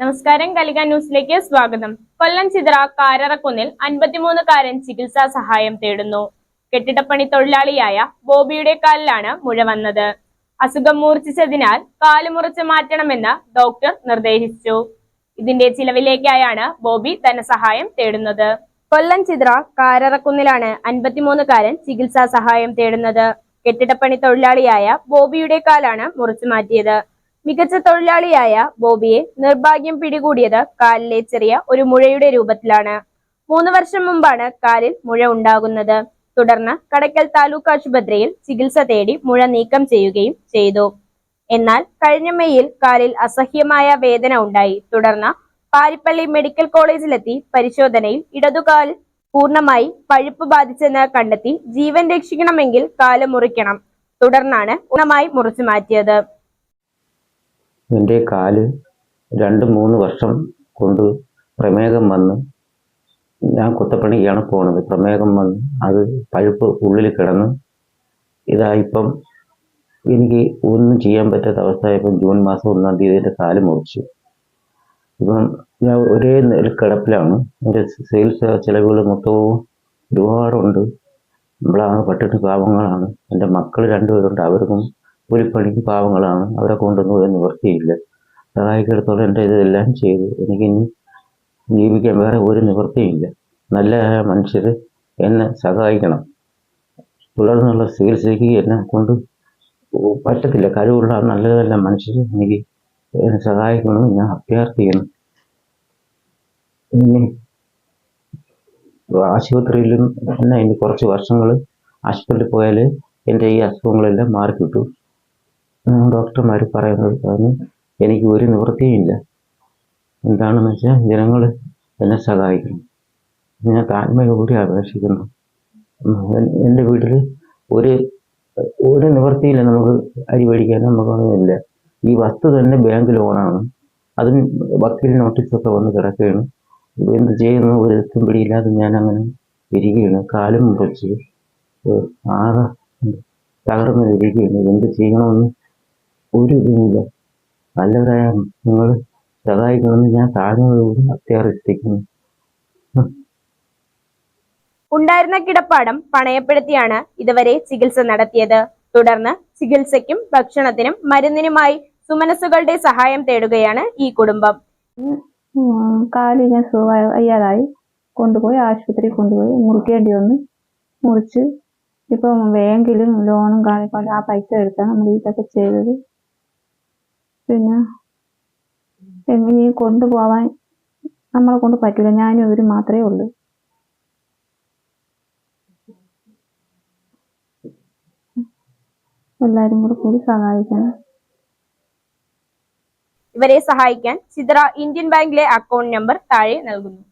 നമസ്കാരം കലിക ന്യൂസിലേക്ക് സ്വാഗതം. കൊല്ലം ചിതറ കാരറക്കുന്നിൽ അൻപത്തിമൂന്നുകാരൻ ചികിത്സാ സഹായം തേടുന്നു. കെട്ടിടപ്പണി തൊഴിലാളിയായ ബോബിയുടെ കാലിലാണ് മുഴ വന്നത്. അസുഖം മൂർച്ഛിച്ചതിനാൽ കാൽ മുറിച്ച് മാറ്റണമെന്ന് ഡോക്ടർ നിർദ്ദേശിച്ചു. ഇതിന്റെ ചിലവിലേക്കായാണ് ബോബി ധനസഹായം തേടുന്നത്. കൊല്ലം ചിത്ര കാരറക്കുന്നിലാണ് അൻപത്തിമൂന്നുകാരൻ ചികിത്സാ സഹായം തേടുന്നത്. കെട്ടിടപ്പണി തൊഴിലാളിയായ ബോബിയുടെ കാലാണ് മുറിച്ചു മാറ്റിയത്. മികച്ച തൊഴിലാളിയായ ബോബിയെ നിർഭാഗ്യം പിടികൂടിയത് കാലിലെ ചെറിയ ഒരു മുഴയുടെ രൂപത്തിലാണ്. മൂന്ന് വർഷം മുമ്പാണ് കാലിൽ മുഴ ഉണ്ടാകുന്നത്. തുടർന്ന് കടക്കൽ താലൂക്ക് ആശുപത്രിയിൽ ചികിത്സ തേടി മുഴ നീക്കം ചെയ്യുകയും ചെയ്തു. എന്നാൽ കഴിഞ്ഞ മെയ്യിൽ കാലിൽ അസഹ്യമായ വേദന ഉണ്ടായി. തുടർന്ന് പാരിപ്പള്ളി മെഡിക്കൽ കോളേജിലെത്തി പരിശോധനയിൽ ഇടതുകാൽ പൂർണമായി പഴുപ്പ് ബാധിച്ചെന്ന് കണ്ടെത്തി ജീവൻ രക്ഷിക്കണമെങ്കിൽ കാൽ മുറിക്കണം. തുടർന്നാണ് പൂർണമായി മുറിച്ചു മാറ്റിയത്. എന്റെ കാൽ രണ്ട് മൂന്ന് വർഷം കൊണ്ട് പ്രമേഹം വന്ന് ഞാൻ കുത്തപ്പണിക്കാണ് പോണത്. പ്രമേഹം വന്ന് അത് പഴുപ്പ് ഉള്ളിൽ കിടന്ന് ഇതായിപ്പം എനിക്ക് ഒന്നും ചെയ്യാൻ പറ്റാത്ത അവസ്ഥയായപ്പം ജൂൺ മാസം ഒന്നാം തീയതി എന്റെ കാൽ മുറിച്ചു. ഇപ്പം ഞാൻ ഒരേ ഒരു കിടപ്പിലാണ്. എന്റെ സെയിൽസ് ചിലവുകൾ മൊത്തവും ഒരുപാടുണ്ട്. നമ്മളാണ് പട്ടിണി പാവങ്ങളാണ്. എന്റെ മക്കൾ രണ്ടുപേരുണ്ട്. അവർക്കും കൂലിപ്പണിക്ക് പാവങ്ങളാണ് അവരെ കൊണ്ടൊന്നും ഒരു നിവൃത്തിയില്ല സഹായിക്കിടത്തോളം എന്റെ ഇതെല്ലാം ചെയ്തു. എനിക്കിനി ജീവിക്കാൻ വേറെ ഒരു നിവൃത്തിയില്ല. നല്ല മനുഷ്യർ എന്നെ സഹായിക്കണം. തുടർന്നുള്ള ചികിത്സയ്ക്ക് എന്നെ കൊണ്ട് പറ്റത്തില്ല. കഴിവുള്ള നല്ല നല്ല മനുഷ്യർ എനിക്ക് എന്നെ സഹായിക്കണമെന്ന് ഞാൻ അഭ്യർത്ഥിക്കുന്നു ഇനി ആശുപത്രിയിലും എന്നെ ഇനി കുറച്ച് വർഷങ്ങൾ ആശുപത്രിയിൽ പോയാൽ എന്റെ ഈ അസുഖങ്ങളെല്ലാം മാറിക്കിട്ടും. ഡോക്ടർമാർ പറയുന്നത് കാരണം എനിക്ക് ഒരു നിവൃത്തിയുമില്ല എന്താണെന്ന് വെച്ചാൽ ജനങ്ങൾ എന്നെ സഹായിക്കണം. ഞാൻ താഴ്മയോടെ അപേക്ഷിക്കുന്നു എന്റെ വീട്ടിൽ ഒരു ഒരു നിവൃത്തിയില്ല നമുക്ക് അരി മേടിക്കാൻ നമുക്കൊന്നുമില്ല. ഈ വസ്തു തന്നെ ബാങ്ക് ലോണാണ്. അതും വക്കീൽ നോട്ടീസൊക്കെ വന്ന് കിടക്കുകയാണ്. എന്ത് ചെയ്യുന്നു? ഒരു എത്തും പിടിയില്ലാതെ ഞാൻ അങ്ങനെ ഇരിക്കുകയാണ്. കാലും മുറിച്ച് ആറ് തകർന്ന് ഇരിക്കുകയാണ്. എന്ത് ചെയ്യണമെന്ന് ഒരു ഇതുമില്ല നല്ലവരായ നിങ്ങൾ സഹായിക്കണമെന്ന് ഞാൻ താഴ്ന്നതോട് അത്യാർത്ഥിക്കുന്നു ഉണ്ടായിരുന്ന കിടപ്പാടം പണയപ്പെടുത്തിയാണ് ഇതുവരെ ചികിത്സ നടത്തിയത്. തുടർന്ന് ചികിത്സയ്ക്കും ഭക്ഷണത്തിനും മരുന്നിനുമായി സുമനസുകളുടെ സഹായം തേടുകയാണ് ഈ കുടുംബം. കാലിന് കാൽ ഞാൻ സുഖമായി വയ്യാതായി കൊണ്ടുപോയി ആശുപത്രിയിൽ കൊണ്ടുപോയി മുറിക്കേണ്ടി വന്ന് മുറിച്ച് ഇപ്പം വേങ്കിലും ലോണും കാണിക്കൊണ്ട് ആ പൈസ എടുത്താണ് നമ്മൾ ഇതൊക്കെ ചെയ്തത്. പിന്നെ എങ്ങനെയും കൊണ്ടുപോവാൻ നമ്മളെ കൊണ്ട് പറ്റില്ല ഞാനും ഇവർ മാത്രമേ ഉള്ളൂ. എല്ലാരും കൂടെ കൂടി സഹായിക്കണം. ഇവരെ സഹായിക്കാൻ ചിത്ര ഇന്ത്യൻ ബാങ്കിലെ അക്കൗണ്ട് നമ്പർ താഴെ നൽകുന്നു.